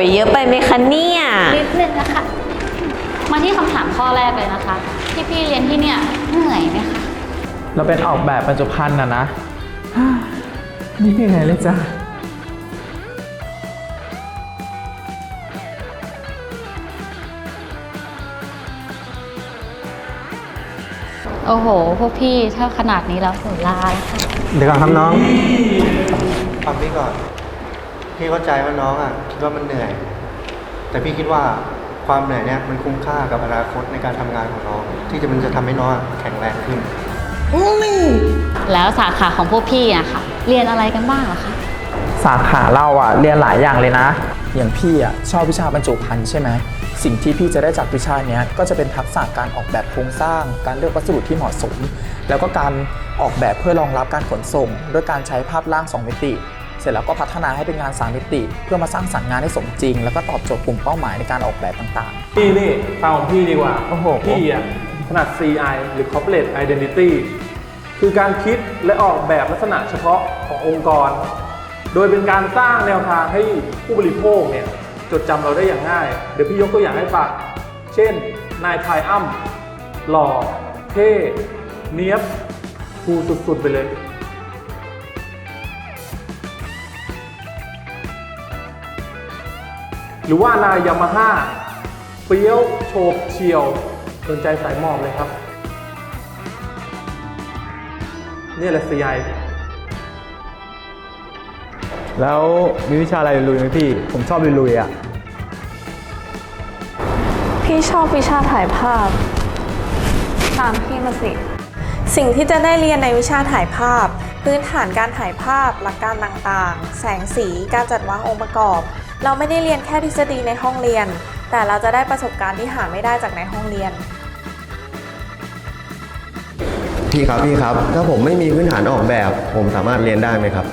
ยเยอะไปไหมคะเนี่ย นิดนึงนะคะ มาที่คำถามข้อแรกเลยนะคะ ที่พี่เรียนที่เนี่ยเหนื่อยไหมคะ เราเป็นออกแบบบรรจุภัณฑ์นะนะ นี่เหนื่อยเลยจ้ะโอ้โห พวกพี่ถ้าขนาดนี้แล้วหนูลาแล้วค่ะ เดี๋ยวก่อนครับน้องฟังพี่ก่อน พี่เข้าใจว่าน้องอะคิดว่ามันเหนื่อย แต่พี่คิดว่าความเหนื่อยเนี่ยมันคุ้มค่ากับอนาคตในการทำงานของน้อง ที่จะมันจะทำให้น้องอะแข็งแรงขึ้น แล้วสาขาของพวกพี่อะค่ะ เรียนอะไรกันบ้างอะคะสาขาเราอะเรียนหลายอย่างเลยนะ อย่างพี่อะชอบวิชาบรรจุภัณฑ์ใช่ไหมสิ่งที่พี่จะได้จากวิชาเนี้ยก็จะเป็นทักษะการออกแบบโครงสร้าง การเลือกวัสดุที่เหมาะสม แล้วก็การออกแบบเพื่อรองรับการขนส่ง ด้วยการใช้ภาพร่าง 2 มิติ เสร็จแล้วก็พัฒนาให้เป็นงาน3มิติ เพื่อมาสร้างสรรค์งานให้สมจริง แล้วก็ตอบโจทย์กลุ่มเป้าหมายในการออกแบบต่างๆพี่นี่ฟังของพี่ดีกว่าโอ้โห พี่อะถนัด CI หรือ Corporate Identity คือการคิดและออกแบบลักษณะเฉพาะขององค์กร โดยเป็นการสร้างแนวทางให้ผู้บริโภคเนี่ยจดจำเราได้อย่างง่าย เดี๋ยวพี่ยกตัวอย่างให้ฟัง เช่น นายไทยอ้ำหล่อ เท่ เนี้ยบคูลสุดๆไปเลย รือว่านายยามาฮ่าเปรี้ยวโฉบเฉียวสนใจสายหมอบเลยครับ นี่แหละสยายแล้วมีวิชาอะไรลุยไหมพี่ ผมชอบลุยๆอะ พี่ชอบวิชาถ่ายภาพ ตามพี่มาสิ สิ่งที่จะได้เรียนในวิชาถ่ายภาพ พื้นฐานการถ่ายภาพ หลักการต่างๆ แสงสี การจัดวางองค์ประกอบ เราไม่ได้เรียนแค่ทฤษฎีในห้องเรียน แต่เราจะได้ประสบการณ์ที่หาไม่ได้จากในห้องเรียน พี่ครับพี่ครับ ถ้าผมไม่มีพื้นฐานออกแบบ ผมสามารถเรียนได้ไหมครับ